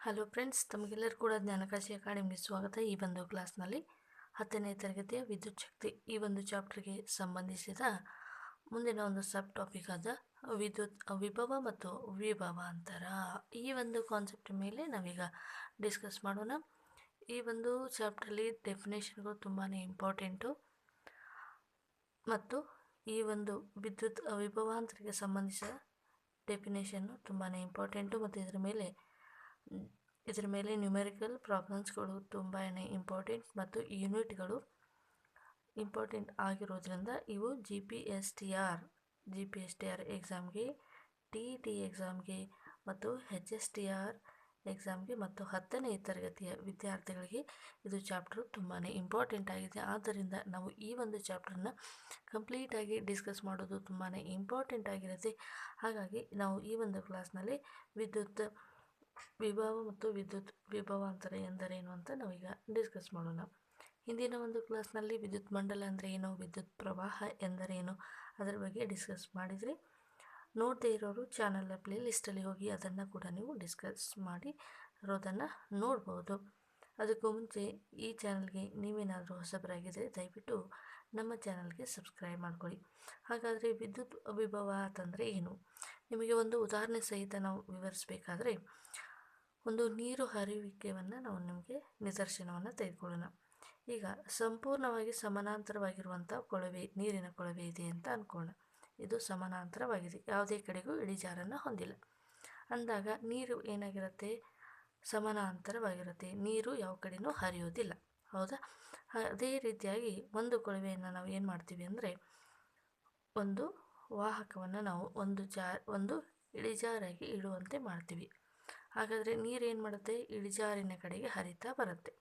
Hello friends ತಮಗೆಲ್ಲರೂ ಕೂಡ ಜ್ಞಾನಕಾಶಿ ಅಕಾಡೆಮಿಗೆ ಸ್ವಾಗತ. ಈ ಒಂದು ಕ್ಲಾಸ್ನಲ್ಲಿ ಹತ್ತನೇ ತರಗತಿಯ ವಿದ್ಯುತ್ ಶಕ್ತಿ ಈ ಒಂದು ಚಾಪ್ಟರ್ಗೆ ಸಂಬಂಧಿಸಿದ ಮುಂದಿನ ಒಂದು ಸಬ್ ಟಾಪಿಕ್ ಆದ ವಿದ್ಯುತ್, ವಿಭವ ಮತ್ತು ವಿಭವ ಅಂತರ. ಈ ಒಂದು ಕಾನ್ಸೆಪ್ಟ್ ಮೇಲೆ ನಾವೀಗ ಡಿಸ್ಕಸ್ ಮಾಡೋಣ. ಈ ಒಂದು ಚಾಪ್ಟ್ರಲ್ಲಿ ಡೆಫಿನೇಷನ್ಗಳು ತುಂಬಾ ಇಂಪಾರ್ಟೆಂಟು ಮತ್ತು ಈ ಒಂದು ವಿದ್ಯುತ್ ವಿಭವಾಂತರಕ್ಕೆ ಸಂಬಂಧಿಸಿದ ಡೆಫಿನೇಷನ್ನು ತುಂಬಾ ಇಂಪಾರ್ಟೆಂಟು ಮತ್ತು ಇದರ ಮೇಲೆ ಇದರ ಮೇಲೆ ನ್ಯೂಮೆರಿಕಲ್ ಪ್ರಾಬ್ಲಮ್ಸ್ಗಳು ತುಂಬಾ ಇಂಪಾರ್ಟೆಂಟ್ ಮತ್ತು ಯೂನಿಟ್ಗಳು ಇಂಪಾರ್ಟೆಂಟ್ ಆಗಿರೋದ್ರಿಂದ ಇವು G P S T R G P S T R ಎಕ್ಸಾಮ್ಗೆ ಟಿ ಇ ಟಿ ಎಕ್ಸಾಮ್ಗೆ ಮತ್ತು ಹೆಚ್ ಎಸ್ ಟಿ ಆರ್ ಎಕ್ಸಾಮ್ಗೆ ಮತ್ತು ಹತ್ತನೇ ತರಗತಿಯ ವಿದ್ಯಾರ್ಥಿಗಳಿಗೆ ಇದು ಚಾಪ್ಟರ್ ತುಂಬಾ ಇಂಪಾರ್ಟೆಂಟ್ ಆಗಿದೆ. ಆದ್ದರಿಂದ ನಾವು ಈ ಒಂದು ಚಾಪ್ಟರ್ನ ಕಂಪ್ಲೀಟಾಗಿ ಡಿಸ್ಕಸ್ ಮಾಡೋದು ತುಂಬಾ ಇಂಪಾರ್ಟೆಂಟ್ ಆಗಿರುತ್ತೆ. ಹಾಗಾಗಿ ನಾವು ಈ ಒಂದು ಕ್ಲಾಸ್ನಲ್ಲಿ ವಿದ್ಯುತ್ ವಿಭವ ಮತ್ತು ವಿದ್ಯುತ್ ವಿಭವಾಂತರ ಎಂದರೇನು ಅಂತ ನಾವೀಗ ಡಿಸ್ಕಸ್ ಮಾಡೋಣ. ಹಿಂದಿನ ಒಂದು ಕ್ಲಾಸ್ನಲ್ಲಿ ವಿದ್ಯುತ್ ಮಂಡಲ ಅಂದರೆ ಏನು, ವಿದ್ಯುತ್ ಪ್ರವಾಹ ಎಂದರೇನು, ಅದರ ಬಗ್ಗೆ ಡಿಸ್ಕಸ್ ಮಾಡಿದ್ರಿ. ನೋಡದೇ ಇರೋರು ಚಾನಲ್ನ ಪ್ಲೇ ಲಿಸ್ಟಲ್ಲಿ ಹೋಗಿ ಅದನ್ನು ಕೂಡ ನೀವು ಡಿಸ್ಕಸ್ ಮಾಡಿ ಇರೋದನ್ನು ನೋಡ್ಬೋದು. ಅದಕ್ಕೂ ಮುಂಚೆ ಈ ಚಾನಲ್ಗೆ ನೀವೇನಾದರೂ ಹೊಸಬರಾಗಿದ್ದರೆ ದಯವಿಟ್ಟು ನಮ್ಮ ಚಾನಲ್ಗೆ ಸಬ್ಸ್ಕ್ರೈಬ್ ಮಾಡ್ಕೊಳ್ಳಿ. ಹಾಗಾದರೆ ವಿದ್ಯುತ್ ವಿಭವ ಅಂತಂದರೆ ಏನು? ನಿಮಗೆ ಒಂದು ಉದಾಹರಣೆ ಸಹಿತ ನಾವು ವಿವರಿಸಬೇಕಾದ್ರೆ ಒಂದು ನೀರು ಹರಿಯುವಿಕೆಯನ್ನು ನಾವು ನಿಮಗೆ ನಿದರ್ಶನವನ್ನು ತೆಗೆದುಕೊಳ್ಳೋಣ. ಈಗ ಸಂಪೂರ್ಣವಾಗಿ ಸಮಾನಾಂತರವಾಗಿರುವಂಥ ಕೊಳವೆ, ನೀರಿನ ಕೊಳವೆ ಇದೆ ಅಂತ ಅಂದ್ಕೊಳ್ಳೋಣ ಇದು ಸಮಾನಾಂತರವಾಗಿದೆ, ಯಾವುದೇ ಕಡೆಗೂ ಇಳಿಜಾರನ್ನು ಹೊಂದಿಲ್ಲ. ಅಂದಾಗ ನೀರು ಏನಾಗಿರುತ್ತೆ? ಸಮಾನಾಂತರವಾಗಿರುತ್ತೆ. ನೀರು ಯಾವ ಕಡೆಯೂ ಹರಿಯೋದಿಲ್ಲ. ಹೌದಾ? ಅದೇ ರೀತಿಯಾಗಿ ಒಂದು ಕೊಳವೆಯನ್ನು ನಾವು ಏನು ಮಾಡ್ತೀವಿ ಅಂದರೆ, ಒಂದು ವಾಹಕವನ್ನು ನಾವು ಒಂದು ಜಾ ಒಂದು ಇಳಿಜಾರಾಗಿ ಇಡುವಂತೆ ಮಾಡ್ತೀವಿ. ಹಾಗಾದರೆ ನೀರು ಏನು ಮಾಡುತ್ತೆ? ಇಳಿಜಾರಿನ ಕಡೆಗೆ ಹರಿತಾ ಬರುತ್ತೆ.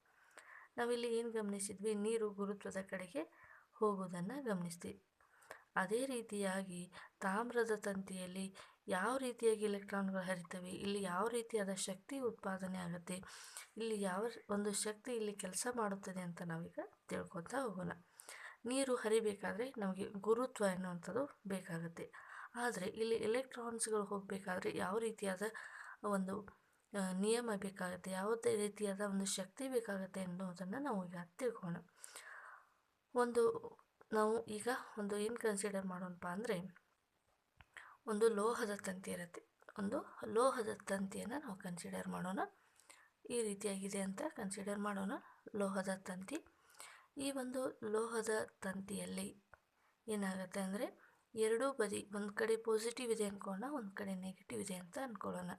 ನಾವಿಲ್ಲಿ ಏನು ಗಮನಿಸಿದ್ವಿ? ನೀರು ಗುರುತ್ವದ ಕಡೆಗೆ ಹೋಗೋದನ್ನು ಗಮನಿಸ್ತೀವಿ. ಅದೇ ರೀತಿಯಾಗಿ ತಾಮ್ರದ ತಂತಿಯಲ್ಲಿ ಯಾವ ರೀತಿಯಾಗಿ ಎಲೆಕ್ಟ್ರಾನ್ಗಳು ಹರಿತವೆ? ಇಲ್ಲಿ ಯಾವ ರೀತಿಯಾದ ಶಕ್ತಿ ಉತ್ಪಾದನೆ ಆಗುತ್ತೆ? ಇಲ್ಲಿ ಯಾವ ಒಂದು ಶಕ್ತಿ ಇಲ್ಲಿ ಕೆಲಸ ಮಾಡುತ್ತದೆ ಅಂತ ನಾವೀಗ ತಿಳ್ಕೊತಾ ಹೋಗೋಣ. ನೀರು ಹರಿಬೇಕಾದ್ರೆ ನಮಗೆ ಗುರುತ್ವ ಎನ್ನುವಂಥದ್ದು ಬೇಕಾಗುತ್ತೆ. ಆದರೆ ಇಲ್ಲಿ ಎಲೆಕ್ಟ್ರಾನ್ಸ್ಗಳು ಹೋಗಬೇಕಾದ್ರೆ ಯಾವ ರೀತಿಯಾದ ಒಂದು ನಿಯಮ ಬೇಕಾಗುತ್ತೆ, ಯಾವುದೇ ರೀತಿಯಾದ ಒಂದು ಶಕ್ತಿ ಬೇಕಾಗುತ್ತೆ ಅನ್ನೋದನ್ನು ನಾವು ಈಗ ತಿಳ್ಕೋಣ. ಒಂದು, ನಾವು ಈಗ ಒಂದು ಏನು ಕನ್ಸಿಡರ್ ಮಾಡೋಣಪ್ಪ ಅಂದರೆ, ಒಂದು ಲೋಹದ ತಂತಿ ಇರುತ್ತೆ. ಒಂದು ಲೋಹದ ತಂತಿಯನ್ನು ನಾವು ಕನ್ಸಿಡರ್ ಮಾಡೋಣ. ಈ ರೀತಿಯಾಗಿದೆ ಅಂತ ಕನ್ಸಿಡರ್ ಮಾಡೋಣ, ಲೋಹದ ತಂತಿ. ಈ ಒಂದು ಲೋಹದ ತಂತಿಯಲ್ಲಿ ಏನಾಗುತ್ತೆ ಅಂದರೆ, ಎರಡೂ ಬದಿ, ಒಂದು ಕಡೆ ಪಾಸಿಟಿವ್ ಇದೆ ಅಂದ್ಕೊಳ್ಳೋಣ ಒಂದು ಕಡೆ ನೆಗೆಟಿವ್ ಇದೆ ಅಂತ ಅಂದ್ಕೊಳ್ಳೋಣ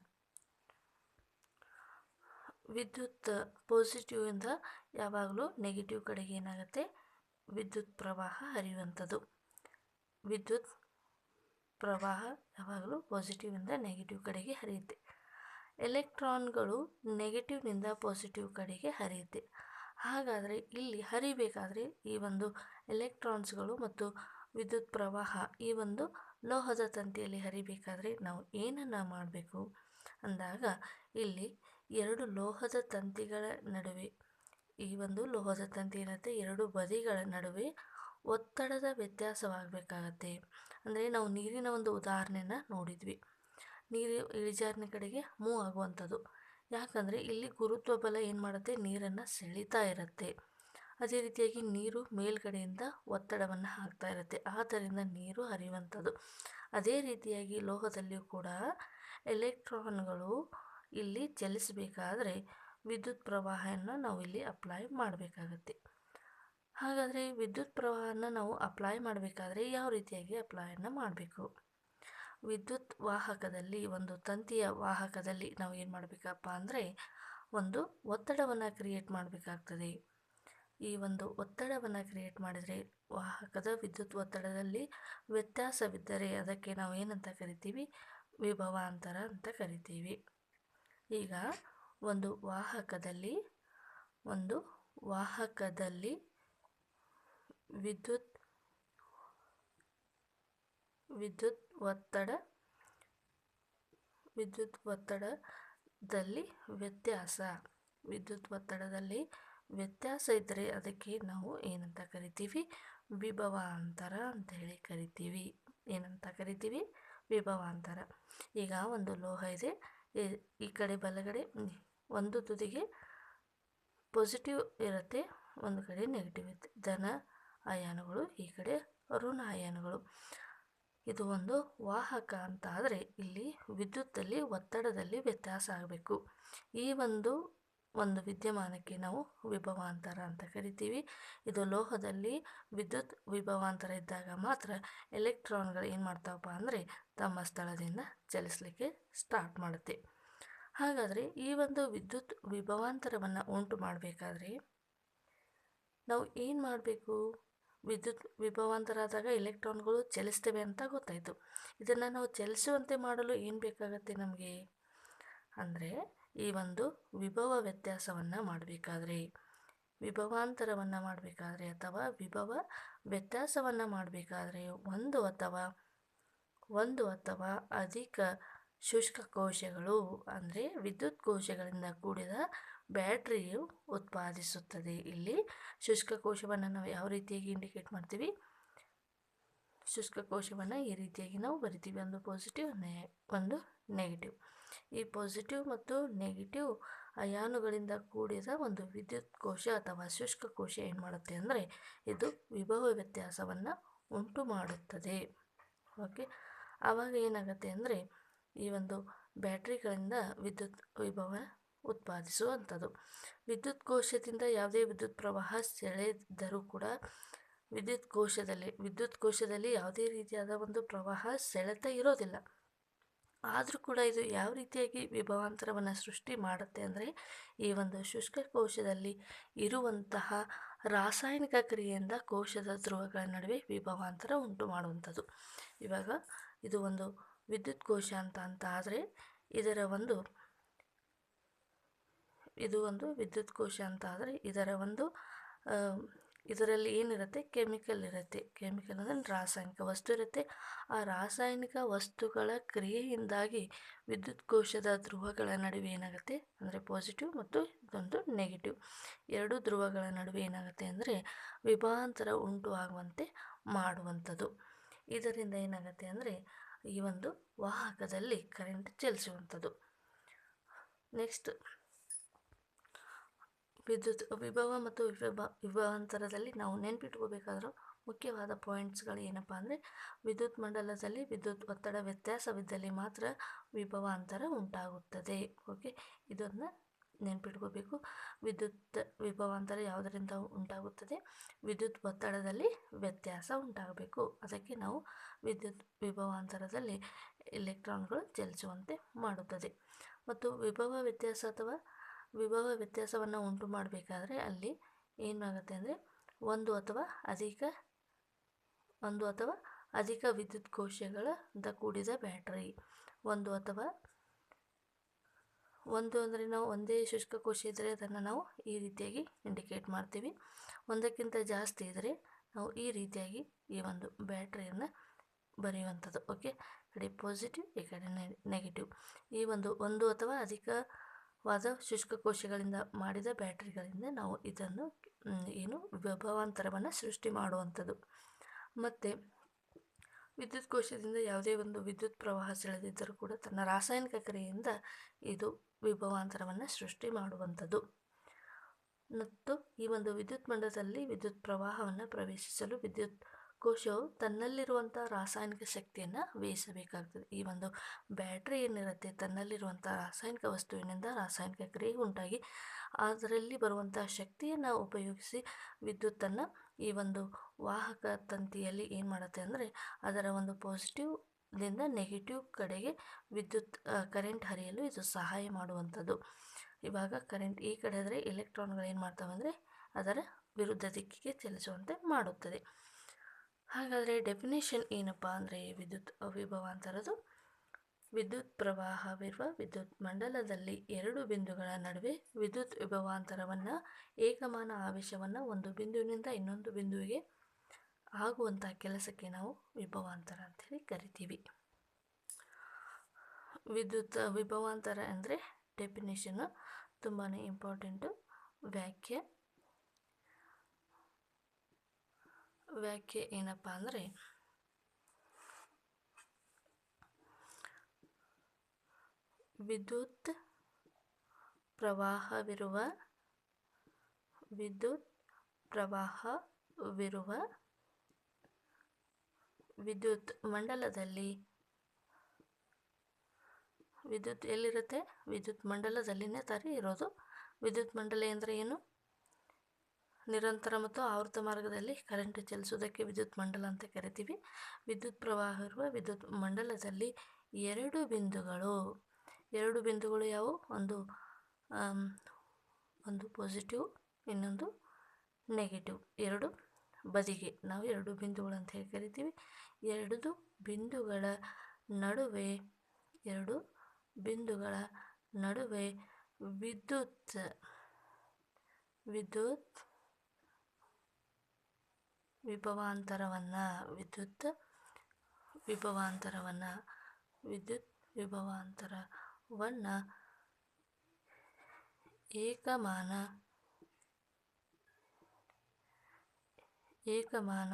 ವಿದ್ಯುತ್ ಪಾಸಿಟಿವಿಂದ ಯಾವಾಗಲೂ ನೆಗೆಟಿವ್ ಕಡೆಗೆ ಏನಾಗುತ್ತೆ? ವಿದ್ಯುತ್ ಪ್ರವಾಹ ಹರಿಯುವಂಥದ್ದು. ವಿದ್ಯುತ್ ಪ್ರವಾಹ ಯಾವಾಗಲೂ ಪಾಸಿಟಿವಿಂದ ನೆಗೆಟಿವ್ ಕಡೆಗೆ ಹರಿಯುತ್ತೆ. ಎಲೆಕ್ಟ್ರಾನ್ಗಳು ನೆಗೆಟಿವ್ನಿಂದ ಪಾಸಿಟಿವ್ ಕಡೆಗೆ ಹರಿಯುತ್ತೆ. ಹಾಗಾದರೆ ಇಲ್ಲಿ ಹರಿಬೇಕಾದ್ರೆ ಈ ಒಂದು ಎಲೆಕ್ಟ್ರಾನ್ಸ್ಗಳು ಮತ್ತು ವಿದ್ಯುತ್ ಪ್ರವಾಹ ಈ ಒಂದು ಲೋಹದ ತಂತಿಯಲ್ಲಿ ಹರಿಬೇಕಾದ್ರೆ ನಾವು ಏನನ್ನು ಮಾಡಬೇಕು? ಅಂದಾಗ ಇಲ್ಲಿ ಎರಡು ಲೋಹದ ತಂತಿಗಳ ನಡುವೆ. ಈ ಒಂದು ಲೋಹದ ತಂತಿ ಏನಂತೆ? ಎರಡು ಬದಿಗಳ ನಡುವೆ ಒತ್ತಡದ ವ್ಯತ್ಯಾಸವಾಗಬೇಕಾಗತ್ತೆ. ಅಂದರೆ ನಾವು ನೀರಿನ ಒಂದು ಉದಾಹರಣೆನ ನೋಡಿದ್ವಿ. ನೀರು ಇಳಿಜಾರಿನ ಕಡೆಗೆ ಮೂವ್ ಆಗುವಂಥದ್ದು. ಯಾಕಂದರೆ ಇಲ್ಲಿ ಗುರುತ್ವ ಬಲ ಏನು ಮಾಡುತ್ತೆ? ನೀರನ್ನು ಸೆಳೀತಾ ಇರುತ್ತೆ. ಅದೇ ರೀತಿಯಾಗಿ ನೀರು ಮೇಲ್ಗಡೆಯಿಂದ ಒತ್ತಡವನ್ನು ಹಾಕ್ತಾ ಇರುತ್ತೆ. ಆದ್ದರಿಂದ ನೀರು ಹರಿಯುವಂಥದ್ದು. ಅದೇ ರೀತಿಯಾಗಿ ಲೋಹದಲ್ಲಿಯೂ ಕೂಡ ಎಲೆಕ್ಟ್ರಾನ್ಗಳು ಇಲ್ಲಿ ಚಲಿಸಬೇಕಾದ್ರೆ ವಿದ್ಯುತ್ ಪ್ರವಾಹವನ್ನು ನಾವು ಇಲ್ಲಿ ಅಪ್ಲೈ ಮಾಡಬೇಕಾಗತ್ತೆ. ಹಾಗಾದರೆ ವಿದ್ಯುತ್ ಪ್ರವಾಹನ ನಾವು ಅಪ್ಲೈ ಮಾಡಬೇಕಾದ್ರೆ ಯಾವ ರೀತಿಯಾಗಿ ಅಪ್ಲೈಯನ್ನು ಮಾಡಬೇಕು? ವಿದ್ಯುತ್ ವಾಹಕದಲ್ಲಿ, ಒಂದು ತಂತಿಯ ವಾಹಕದಲ್ಲಿ ನಾವು ಏನು ಮಾಡಬೇಕಪ್ಪ ಅಂದರೆ ಒಂದು ಒತ್ತಡವನ್ನು ಕ್ರಿಯೇಟ್ ಮಾಡಬೇಕಾಗ್ತದೆ. ಈ ಒಂದು ಒತ್ತಡವನ್ನು ಕ್ರಿಯೇಟ್ ಮಾಡಿದರೆ ವಾಹಕದ ವಿದ್ಯುತ್ ಒತ್ತಡದಲ್ಲಿ ವ್ಯತ್ಯಾಸವಿದ್ದರೆ ಅದಕ್ಕೆ ನಾವು ಏನಂತ ಕರಿತೀವಿ? ವಿಭವಾಂತರ ಅಂತ ಕರಿತೀವಿ. ಈಗ ಒಂದು ವಾಹಕದಲ್ಲಿ ಒಂದು ವಾಹಕದಲ್ಲಿ ವಿದ್ಯುತ್ ವಿದ್ಯುತ್ ಒತ್ತಡ, ವಿದ್ಯುತ್ ಒತ್ತಡದಲ್ಲಿ ವ್ಯತ್ಯಾಸ. ವಿದ್ಯುತ್ ಒತ್ತಡದಲ್ಲಿ ವ್ಯತ್ಯಾಸ ಇದ್ದರೆ ಅದಕ್ಕೆ ನಾವು ಏನಂತ ಕರಿತೀವಿ? ವಿಭವಾಂತರ ಅಂತ ಅಂತೇಳಿ ಕರಿತೀವಿ. ಏನಂತ ಕರಿತೀವಿ? ವಿಭವಾಂತರ. ಈಗ ಒಂದು ಲೋಹ ಇದೆ. ಈ ಕಡೆ ಬಲಗಡೆ ಒಂದು ತುದಿಗೆ ಪಾಸಿಟಿವ್ ಇರುತ್ತೆ, ಒಂದು ಕಡೆ ನೆಗೆಟಿವ್ ಇರುತ್ತೆ. ಧನ ಅಯಾನುಗಳು ಈ ಕಡೆ ಋಣ ಅಯಾನುಗಳು ಇದು ಒಂದು ವಾಹಕ ಅಂತ ಆದರೆ ಇಲ್ಲಿ ವಿದ್ಯುತ್ತಲ್ಲಿ, ಒತ್ತಡದಲ್ಲಿ ವ್ಯತ್ಯಾಸ ಆಗಬೇಕು. ಈ ಒಂದು ಒಂದು ವಿದ್ಯಮಾನಕ್ಕೆ ನಾವು ವಿಭವಾಂತರ ಅಂತ ಕರಿತೀವಿ. ಇದು ಲೋಹದಲ್ಲಿ ವಿದ್ಯುತ್ ವಿಭವಾಂತರ ಇದ್ದಾಗ ಮಾತ್ರ ಎಲೆಕ್ಟ್ರಾನ್ಗಳು ಏನು ಮಾಡ್ತಾವಪ್ಪ ಅಂದರೆ ತಮ್ಮ ಸ್ಥಳದಿಂದ ಚಲಿಸಲಿಕ್ಕೆ ಸ್ಟಾರ್ಟ್ ಮಾಡುತ್ತೆ. ಹಾಗಾದರೆ ಈ ಒಂದು ವಿದ್ಯುತ್ ವಿಭವಾಂತರವನ್ನು ಉಂಟು ಮಾಡಬೇಕಾದ್ರೆ ನಾವು ಏನು ಮಾಡಬೇಕು? ವಿದ್ಯುತ್ ವಿಭವಾಂತರ ಆದಾಗ ಎಲೆಕ್ಟ್ರಾನ್ಗಳು ಚಲಿಸ್ತೇವೆ ಅಂತ ಗೊತ್ತಾಯಿತು. ಇದನ್ನು ನಾವು ಚಲಿಸುವಂತೆ ಮಾಡಲು ಏನು ಬೇಕಾಗತ್ತೆ ನಮಗೆ? ಅಂದರೆ ಈ ಒಂದು ವಿಭವ ವ್ಯತ್ಯಾಸವನ್ನು ಮಾಡಬೇಕಾದ್ರೆ. ವಿಭವಾಂತರವನ್ನು ಮಾಡಬೇಕಾದ್ರೆ ಅಥವಾ ವಿಭವ ವ್ಯತ್ಯಾಸವನ್ನು ಮಾಡಬೇಕಾದ್ರೆ ಒಂದು ಅಥವಾ ಒಂದು ಅಥವಾ ಅಧಿಕ ಶುಷ್ಕ ಕೋಶಗಳು, ಅಂದರೆ ವಿದ್ಯುತ್ ಕೋಶಗಳಿಂದ ಕೂಡಿದ ಬ್ಯಾಟ್ರಿಯು ಉತ್ಪಾದಿಸುತ್ತದೆ. ಇಲ್ಲಿ ಶುಷ್ಕ ಕೋಶವನ್ನು ನಾವು ಯಾವ ರೀತಿಯಾಗಿ ಇಂಡಿಕೇಟ್ ಮಾಡ್ತೀವಿ? ಶುಷ್ಕ ಕೋಶವನ್ನು ಈ ರೀತಿಯಾಗಿ ನಾವು ಬರಿತೀವಿ. ಒಂದು ಪಾಸಿಟಿವ್ ನೆ, ಒಂದು ನೆಗೆಟಿವ್ ಈ ಪಾಸಿಟಿವ್ ಮತ್ತು ನೆಗೆಟಿವ್ ಅಯಾನುಗಳಿಂದ ಕೂಡಿದ ಒಂದು ವಿದ್ಯುತ್ ಕೋಶ ಅಥವಾ ಶುಷ್ಕ ಕೋಶ ಏನು ಮಾಡುತ್ತೆ ಅಂದರೆ ಇದು ವಿಭವ ವ್ಯತ್ಯಾಸವನ್ನು ಉಂಟು ಮಾಡುತ್ತದೆ ಓಕೆ ಆವಾಗ ಏನಾಗುತ್ತೆ ಅಂದರೆ ಈ ಒಂದು ಬ್ಯಾಟ್ರಿಗಳಿಂದ ವಿದ್ಯುತ್ ವಿಭವ ಉತ್ಪಾದಿಸುವಂಥದ್ದು. ವಿದ್ಯುತ್ ಕೋಶದಿಂದ ಯಾವುದೇ ವಿದ್ಯುತ್ ಪ್ರವಾಹ ಸೆಳೆದರೂ ಕೂಡ ವಿದ್ಯುತ್ ಕೋಶದಲ್ಲಿ ವಿದ್ಯುತ್ ಕೋಶದಲ್ಲಿ ಯಾವುದೇ ರೀತಿಯಾದ ಒಂದು ಪ್ರವಾಹ ಸೆಳೆತ ಇರೋದಿಲ್ಲ. ಆದರೂ ಕೂಡ ಇದು ಯಾವ ರೀತಿಯಾಗಿ ವಿಭವಾಂತರವನ್ನು ಸೃಷ್ಟಿ ಮಾಡುತ್ತೆ ಅಂದರೆ ಈ ಒಂದು ಶುಷ್ಕ ಕೋಶದಲ್ಲಿ ಇರುವಂತಹ ರಾಸಾಯನಿಕ ಕ್ರಿಯೆಯಿಂದ ಕೋಶದ ಧ್ರುವಗಳ ನಡುವೆ ವಿಭವಾಂತರ ಉಂಟು ಮಾಡುವಂಥದ್ದು. ಇವಾಗ ಇದು ಒಂದು ವಿದ್ಯುತ್ ಕೋಶ ಅಂತ ಅಂತ ಆದರೆ ಇದರ ಒಂದು, ಇದು ಒಂದು ವಿದ್ಯುತ್ ಕೋಶ ಅಂತ ಆದರೆ ಇದರ ಒಂದು ಇದರಲ್ಲಿ ಏನಿರುತ್ತೆ? ಕೆಮಿಕಲ್ ಇರುತ್ತೆ. ಕೆಮಿಕಲ್ ಅಂದರೆ ರಾಸಾಯನಿಕ ವಸ್ತು ಇರುತ್ತೆ. ಆ ರಾಸಾಯನಿಕ ವಸ್ತುಗಳ ಕ್ರಿಯೆಯಿಂದಾಗಿ ವಿದ್ಯುತ್ ಕೋಶದ ಧ್ರುವಗಳ ನಡುವೆ ಏನಾಗುತ್ತೆ ಅಂದರೆ ಪಾಸಿಟಿವ್ ಮತ್ತು ಇದೊಂದು ನೆಗೆಟಿವ್ ಎರಡು ಧ್ರುವಗಳ ನಡುವೆ ಏನಾಗುತ್ತೆ ಅಂದರೆ ವಿಭಾಂತರ ಉಂಟು ಆಗುವಂತೆ ಮಾಡುವಂಥದ್ದು. ಇದರಿಂದ ಏನಾಗುತ್ತೆ ಅಂದರೆ ಈ ಒಂದು ವಾಹಕದಲ್ಲಿ ಕರೆಂಟ್ ಚಲಿಸುವಂಥದ್ದು. ನೆಕ್ಸ್ಟ್ ವಿದ್ಯುತ್ ವಿಭವ ಮತ್ತು ವಿಭವ ವಿಭವಾಂತರದಲ್ಲಿ ನಾವು ನೆನ್ಪಿಟ್ಕೋಬೇಕಾದ್ರೂ ಮುಖ್ಯವಾದ ಪಾಯಿಂಟ್ಸ್ಗಳು ಏನಪ್ಪ ಅಂದರೆ ವಿದ್ಯುತ್ ಮಂಡಲದಲ್ಲಿ ವಿದ್ಯುತ್ ಒತ್ತಡ ವ್ಯತ್ಯಾಸವಿದ್ದಲ್ಲಿ ಮಾತ್ರ ವಿಭವಾಂತರ ಉಂಟಾಗುತ್ತದೆ. ಓಕೆ ಇದನ್ನು ನೆನ್ಪಿಟ್ಕೋಬೇಕು. ವಿದ್ಯುತ್ ವಿಭವಾಂತರ ಯಾವುದರಿಂದ ಉಂಟಾಗುತ್ತದೆ? ವಿದ್ಯುತ್ ಒತ್ತಡದಲ್ಲಿ ವ್ಯತ್ಯಾಸ ಉಂಟಾಗಬೇಕು. ಅದಕ್ಕೆ ನಾವು ವಿದ್ಯುತ್ ವಿಭವಾಂತರದಲ್ಲಿ ಎಲೆಕ್ಟ್ರಾನ್ಗಳು ಚಲಿಸುವಂತೆ ಮಾಡುತ್ತದೆ. ಮತ್ತು ವಿಭವ ವ್ಯತ್ಯಾಸ ಅಥವಾ ವಿಭವ ವ್ಯತ್ಯಾಸವನ್ನು ಉಂಟು ಮಾಡಬೇಕಾದ್ರೆ ಅಲ್ಲಿ ಏನಾಗುತ್ತೆ ಅಂದರೆ ಒಂದು ಅಥವಾ ಅಧಿಕ, ಒಂದು ಅಥವಾ ಅಧಿಕ ವಿದ್ಯುತ್ ಕೋಶಗಳಿಂದ ಕೂಡಿದ ಬ್ಯಾಟ್ರಿ, ಒಂದು ಅಥವಾ ಒಂದು ಅಂದರೆ ನಾವು ಒಂದೇ ಶುಷ್ಕ ಕೋಶ ಇದ್ದರೆ ಅದನ್ನು ನಾವು ಈ ರೀತಿಯಾಗಿ ಇಂಡಿಕೇಟ್ ಮಾಡ್ತೀವಿ. ಒಂದಕ್ಕಿಂತ ಜಾಸ್ತಿ ಇದ್ದರೆ ನಾವು ಈ ರೀತಿಯಾಗಿ ಈ ಒಂದು ಬ್ಯಾಟ್ರಿಯನ್ನು ಬರೆಯುವಂಥದ್ದು. ಓಕೆ? ಕಡೆ ಪಾಸಿಟಿವ್ ಈ ಕಡೆ ನೆಗೆಟಿವ್ ಈ ಒಂದು ಒಂದು ಅಥವಾ ಅಧಿಕವಾದ ಶುಷ್ಕ ಕೋಶಗಳಿಂದ ಮಾಡಿದ ಬ್ಯಾಟ್ರಿಗಳಿಂದ ನಾವು ಇದನ್ನು ಏನು ವಿಭವಾಂತರವನ್ನು ಸೃಷ್ಟಿ ಮಾಡುವಂಥದ್ದು. ಮತ್ತು ವಿದ್ಯುತ್ ಕೋಶದಿಂದ ಯಾವುದೇ ಒಂದು ವಿದ್ಯುತ್ ಪ್ರವಾಹ ಸೆಳೆದಿದ್ದರೂ ಕೂಡ ತನ್ನ ರಾಸಾಯನಿಕ ಕ್ರಿಯೆಯಿಂದ ಇದು ವಿಭವಾಂತರವನ್ನು ಸೃಷ್ಟಿ ಮಾಡುವಂಥದ್ದು. ಮತ್ತು ಈ ಒಂದು ವಿದ್ಯುತ್ ಮಂಡಲದಲ್ಲಿ ವಿದ್ಯುತ್ ಪ್ರವಾಹವನ್ನು ಪ್ರವೇಶಿಸಲು ವಿದ್ಯುತ್ ಕೋಶವು ತನ್ನಲ್ಲಿರುವಂಥ ರಾಸಾಯನಿಕ ಶಕ್ತಿಯನ್ನು ವ್ಯಯಿಸಬೇಕಾಗ್ತದೆ ಈ ಒಂದು ಬ್ಯಾಟ್ರಿ ಏನಿರುತ್ತೆ, ತನ್ನಲ್ಲಿರುವಂಥ ರಾಸಾಯನಿಕ ವಸ್ತುವಿನಿಂದ ರಾಸಾಯನಿಕ ಕ್ರಿಯೆ ಉಂಟಾಗಿ ಅದರಲ್ಲಿ ಬರುವಂಥ ಶಕ್ತಿಯನ್ನು ಉಪಯೋಗಿಸಿ ವಿದ್ಯುತ್ತನ್ನು ಈ ಒಂದು ವಾಹಕ ತಂತಿಯಲ್ಲಿ ಏನು ಮಾಡುತ್ತೆ ಅಂದರೆ, ಅದರ ಒಂದು ಪಾಸಿಟಿವ್ದಿಂದ ನೆಗೆಟಿವ್ ಕಡೆಗೆ ವಿದ್ಯುತ್ ಕರೆಂಟ್ ಹರಿಯಲು ಇದು ಸಹಾಯ ಮಾಡುವಂಥದ್ದು. ಇವಾಗ ಕರೆಂಟ್ ಈ ಕಡೆ ಆದರೆ ಎಲೆಕ್ಟ್ರಾನ್ಗಳು ಏನು ಮಾಡ್ತವೆ ಅಂದರೆ, ಅದರ ವಿರುದ್ಧ ದಿಕ್ಕಿಗೆ ಚಲಿಸುವಂತೆ ಮಾಡುತ್ತದೆ. ಹಾಗಾದರೆ ಡೆಫಿನೇಷನ್ ಏನಪ್ಪ ಅಂದರೆ ವಿದ್ಯುತ್ ಅವಿಭವಾಂತರದು ವಿದ್ಯುತ್ ಪ್ರವಾಹವಿರುವ ವಿದ್ಯುತ್ ಮಂಡಲದಲ್ಲಿ ಎರಡು ಬಿಂದುಗಳ ನಡುವೆ ವಿದ್ಯುತ್ ವಿಭವಾಂತರವನ್ನು ಏಕಮಾನ ಆವೇಶವನ್ನು ಒಂದು ಬಿಂದುವಿನಿಂದ ಇನ್ನೊಂದು ಬಿಂದುವಿಗೆ ಆಗುವಂಥ ಕೆಲಸಕ್ಕೆ ನಾವು ವಿಭವಾಂತರ ಅಂತೇಳಿ ಕರಿತೀವಿ. ವಿದ್ಯುತ್ ವಿಭವಾಂತರ ಅಂದರೆ ಡೆಫಿನೇಷನ್ನು ತುಂಬಾ ಇಂಪಾರ್ಟೆಂಟು ವ್ಯಾಖ್ಯೆ. ವ್ಯಾಖ್ಯೆ ಏನಪ್ಪ ಅಂದರೆ ವಿದ್ಯುತ್ ಪ್ರವಾಹವಿರುವ ವಿದ್ಯುತ್ ಪ್ರವಾಹವಿರುವ ವಿದ್ಯುತ್ ಮಂಡಲದಲ್ಲಿ, ವಿದ್ಯುತ್ ಎಲ್ಲಿರುತ್ತೆ? ವಿದ್ಯುತ್ ಮಂಡಲದಲ್ಲಿನೇ ತಾರಿ ಇರೋದು. ವಿದ್ಯುತ್ ಮಂಡಲ ಎಂದರೆ ಏನು? ನಿರಂತರ ಮತ್ತು ಆವೃತ ಮಾರ್ಗದಲ್ಲಿ ಕರೆಂಟ್ ಚಲಿಸುವುದಕ್ಕೆ ವಿದ್ಯುತ್ ಮಂಡಲ ಅಂತ ಕರಿತೀವಿ. ವಿದ್ಯುತ್ ಪ್ರವಾಹ ಇರುವ ವಿದ್ಯುತ್ ಮಂಡಲದಲ್ಲಿ ಎರಡು ಬಿಂದುಗಳು. ಎರಡು ಬಿಂದುಗಳು ಯಾವುವು? ಒಂದು ಒಂದು ಪಾಸಿಟಿವ್ ಇನ್ನೊಂದು ನೆಗೆಟಿವ್ ಎರಡು ಬದಿಗೆ. ನಾವು ಎರಡು ಬಿಂದುಗಳು ಅಂತ ಹೇಳಿ ಕರಿತೀವಿ. ಎರಡು ಬಿಂದುಗಳ ನಡುವೆ, ಎರಡು ಬಿಂದುಗಳ ನಡುವೆ ವಿದ್ಯುತ್ ವಿದ್ಯುತ್ ವಿಭವಾಂತರವನ್ನು ವಿದ್ಯುತ್ ವಿಭವಾಂತರವನ್ನು, ವಿದ್ಯುತ್ ವಿಭವಾಂತರವನ್ನು ಏಕಮಾನ ಏಕಮಾನ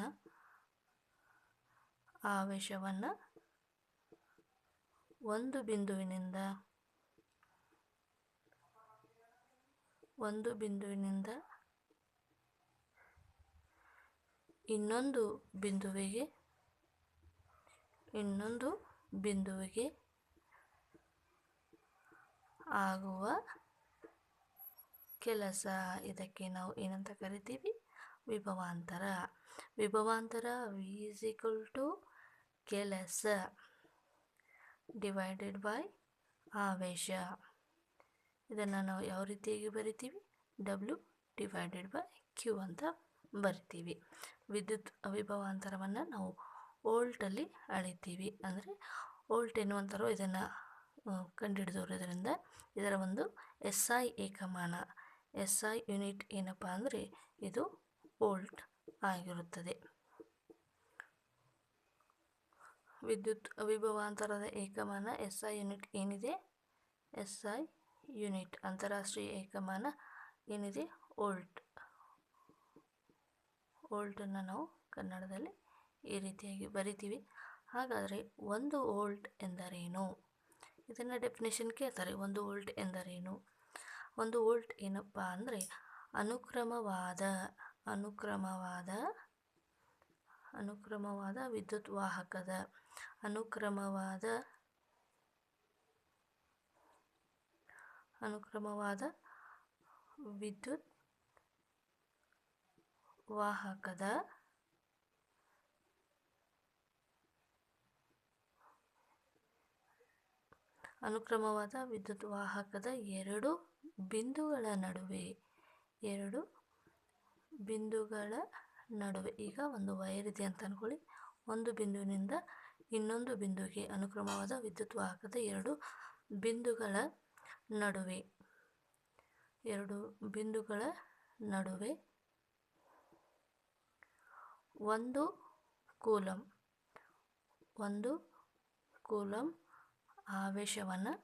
ಆವೇಶವನ್ನು ಒಂದು ಬಿಂದುವಿನಿಂದ ಒಂದು ಬಿಂದುವಿನಿಂದ ಇನ್ನೊಂದು ಬಿಂದುವಿಗೆ ಇನ್ನೊಂದು ಬಿಂದುವಿಗೆ ಆಗುವ ಕೆಲಸ ಇದಕ್ಕೆ ನಾವು ಏನಂತ ಕರಿತೀವಿ? ವಿಭವಾಂತರ. ವಿಭವಾಂತರ ಈಕ್ವಲ್ ಟು ಕೆಲಸ ಡಿವೈಡೆಡ್ ಬೈ ಆವೇಶ. ಇದನ್ನು ನಾವು ಯಾವ ರೀತಿಯಾಗಿ ಬರಿತೀವಿ? ಡಬ್ಲ್ಯೂ ಡಿವೈಡೆಡ್ ಬೈ ಕ್ಯೂ ಅಂತ ಬರಿತೀವಿ. ವಿದ್ಯುತ್ ವಿಭವಾಂತರವನ್ನು ನಾವು ಓಲ್ಟಲ್ಲಿ ಅಳಿತೀವಿ. ಅಂದರೆ ವೋಲ್ಟ್ ಎನ್ನುವಂಥರು ಇದನ್ನು ಕಂಡುಹಿಡಿದವರು ಇದರಿಂದ ಇದರ ಒಂದು ಎಸ್ ಐ ಏಕಮಾನ ಎಸ್ ಐ ಯೂನಿಟ್ ಏನಪ್ಪ ಅಂದರೆ ಇದು ವೋಲ್ಟ್ ಆಗಿರುತ್ತದೆ. ವಿದ್ಯುತ್ ವಿಭವಾಂತರದ ಏಕಮಾನ ಎಸ್ ಐ ಯೂನಿಟ್ ಏನಿದೆ? ಎಸ್ ಐ ಯೂನಿಟ್, ಅಂತಾರಾಷ್ಟ್ರೀಯ ಏಕಮಾನ ಏನಿದೆ? ವೋಲ್ಟ್. ವೋಲ್ಟನ್ನು ನಾವು ಕನ್ನಡದಲ್ಲಿ ಈ ರೀತಿಯಾಗಿ ಬರಿತೀವಿ. ಹಾಗಾದರೆ ಒಂದು ವೋಲ್ಟ್ ಎಂದರೇನು? ಇದನ್ನು ಡೆಫಿನೇಷನ್ ಕೇಳ್ತಾರೆ ಒಂದು ವೋಲ್ಟ್ ಎಂದರೇನು? ಒಂದು ವೋಲ್ಟ್ ಏನಪ್ಪ ಅಂದರೆ ಅನುಕ್ರಮವಾದ ಅನುಕ್ರಮವಾದ ಅನುಕ್ರಮವಾದ ವಿದ್ಯುತ್ ವಾಹಕದ, ಅನುಕ್ರಮವಾದ ಅನುಕ್ರಮವಾದ ವಿದ್ಯುತ್ ವಾಹಕದ ಅನುಕ್ರಮವಾದ ವಿದ್ಯುತ್ ವಾಹಕದ ಎರಡು ಬಿಂದುಗಳ ನಡುವೆ, ಎರಡು ಬಿಂದುಗಳ ನಡುವೆ. ಈಗ ಒಂದು ವೈರ್ ಇದೆ ಅಂತ ಅನ್ಕೊಳ್ಳಿ. ಒಂದು ಬಿಂದುವಿನಿಂದ ಇನ್ನೊಂದು ಬಿಂದುಗೆ ಅನುಕ್ರಮವಾದ ವಿದ್ಯುತ್ ವಾಹಕದ ಎರಡು ಬಿಂದುಗಳ ನಡುವೆ, ಎರಡು ಬಿಂದುಗಳ ನಡುವೆ. ಒಂದು ಕೂಲಂ ಒಂದು ಕೂಲಂ ಆವೇಶವನ್ನು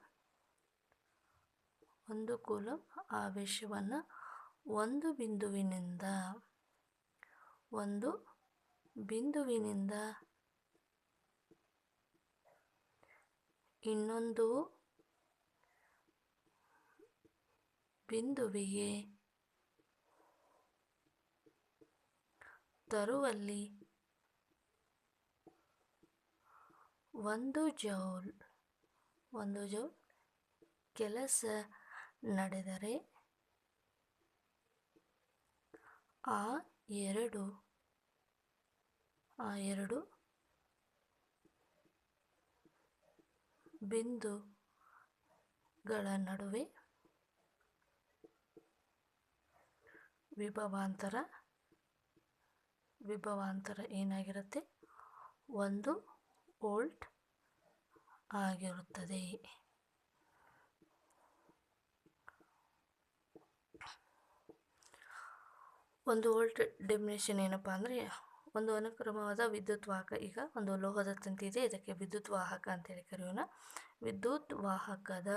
ಒಂದು ಕೂಲಂ ಆವೇಶವನ್ನು ಒಂದು ಬಿಂದುವಿನಿಂದ ಒಂದು ಬಿಂದುವಿನಿಂದ ಇನ್ನೊಂದು ಬಿಂದುವಿಗೆ ತರುವಲ್ಲಿ ಒಂದು ಜೌಲ್ ಒಂದು ಜೋ ಕೆಲಸ ನಡೆದರೆ ಆ ಎರಡು ಆ ಎರಡು ಬಿಂದುಗಳ ನಡುವೆ ವಿಭವಾಂತರ ವಿಭವಾಂತರ ಏನಾಗಿರುತ್ತೆ? ಒಂದು ವೋಲ್ಟ್ ಆಗಿರುತ್ತದೆ. ಒಂದು ವೋಲ್ಟ್ ಡೆಮಿನೇಷನ್ ಏನಪ್ಪ ಅಂದರೆ, ಒಂದು ಅನುಕ್ರಮವಾದ ವಿದ್ಯುತ್ ವಾಹಕ, ಈಗ ಒಂದು ಲೋಹದ ತಂತಿ ಇದೆ, ಇದಕ್ಕೆ ವಿದ್ಯುತ್ ವಾಹಕ ಅಂತೇಳಿ ಕರೆಯೋಣ. ವಿದ್ಯುತ್ ವಾಹಕದ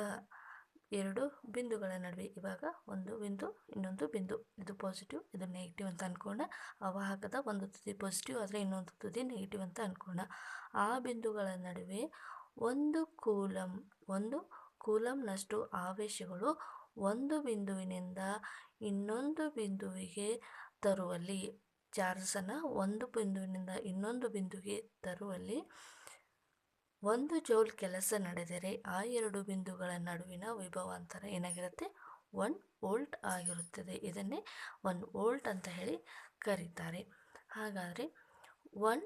ಎರಡು ಬಿಂದುಗಳ ನಡುವೆ, ಇವಾಗ ಒಂದು ಬಿಂದು, ಇನ್ನೊಂದು ಬಿಂದು, ಇದು ಪಾಸಿಟಿವ್ ಇದು ನೆಗೆಟಿವ್ ಅಂತ ಅಂದ್ಕೋಣ ಆ ವಾಹಕದ ಒಂದು ತುದಿ ಪಾಸಿಟಿವ್ ಆದರೆ ಇನ್ನೊಂದು ತುದಿ ನೆಗೆಟಿವ್ ಅಂತ ಅಂದ್ಕೋಣ ಆ ಬಿಂದುಗಳ ನಡುವೆ ಒಂದು ಕೂಲಂ, ಒಂದು ಕೂಲಂನಷ್ಟು ಆವೇಶಗಳು ಒಂದು ಬಿಂದುವಿನಿಂದ ಇನ್ನೊಂದು ಬಿಂದುವಿಗೆ ತರುವಲ್ಲಿ ಚಾರ್ಜನ್ನು ಒಂದು ಬಿಂದುವಿನಿಂದ ಇನ್ನೊಂದು ಬಿಂದುವಿಗೆ ತರುವಲ್ಲಿ ಒಂದು ಜೌಲ್ ಕೆಲಸ ನಡೆದರೆ ಆ ಎರಡು ಬಿಂದುಗಳ ನಡುವಿನ ವಿಭವಾಂತರ ಏನಾಗಿರುತ್ತೆ? ಒನ್ ವೋಲ್ಟ್ ಆಗಿರುತ್ತದೆ. ಇದನ್ನೇ ಒನ್ ವೋಲ್ಟ್ ಅಂತ ಹೇಳಿ ಕರೀತಾರೆ. ಹಾಗಾದರೆ one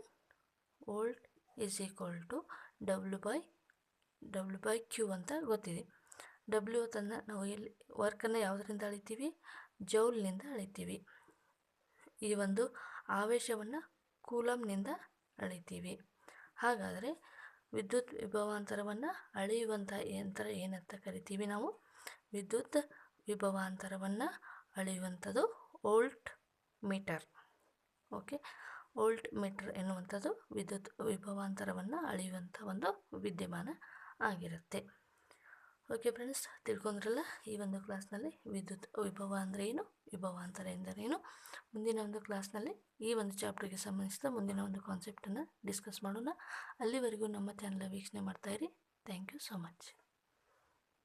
volt is equal to W by W by Q ಅಂತ ಗೊತ್ತಿದೆ. ಡಬ್ಲ್ಯೂ ತನ್ನ ನಾವು ಎಲ್ಲಿ ವರ್ಕನ್ನು ಯಾವುದರಿಂದ ಅಳಿತೀವಿ? ಜೌಲ್ನಿಂದ ಅಳಿತೀವಿ. ಈ ಒಂದು ಆವೇಶವನ್ನು ಕೂಲಂನಿಂದ ಅಳಿತೀವಿ. ಹಾಗಾದರೆ ವಿದ್ಯುತ್ ವಿಭವಾಂತರವನ್ನು ಅಳೆಯುವಂಥ ಯಂತ್ರ ಏನಂತ ಕರಿತೀವಿ ನಾವು? ವಿದ್ಯುತ್ ವಿಭವಾಂತರವನ್ನು ಅಳೆಯುವಂಥದ್ದು ಓಲ್ಟ್ ಮೀಟರ್. ಓಕೆ ಓಲ್ಟ್ ಮೀಟರ್ ಎನ್ನುವಂಥದ್ದು ವಿದ್ಯುತ್ ವಿಭವಾಂತರವನ್ನು ಅಳೆಯುವಂಥ ಒಂದು ವಿದ್ಯಮಾನ ಆಗಿರುತ್ತೆ. ಓಕೆ ಫ್ರೆಂಡ್ಸ್ ತಿಳ್ಕೊಂಡ್ರಲ್ಲ, ಈ ಒಂದು ಕ್ಲಾಸ್ನಲ್ಲಿ ವಿದ್ಯುತ್ ವಿಭವ ಅಂದರೆ ಏನು? ವಿಭವಾಂತರ ಎಂದರೇನು ಮುಂದಿನ ಒಂದು ಕ್ಲಾಸ್ನಲ್ಲಿ ಈ ಒಂದು ಚಾಪ್ಟರ್ಗೆ ಸಂಬಂಧಿಸಿದ ಮುಂದಿನ ಒಂದು ಕಾನ್ಸೆಪ್ಟನ್ನು ಡಿಸ್ಕಸ್ ಮಾಡೋಣ. ಅಲ್ಲಿವರೆಗೂ ನಮ್ಮ ಚಾನಲ್ ವೀಕ್ಷಣೆ ಮಾಡ್ತಾಯಿರಿ ಥ್ಯಾಂಕ್ ಯು ಸೊ ಮಚ್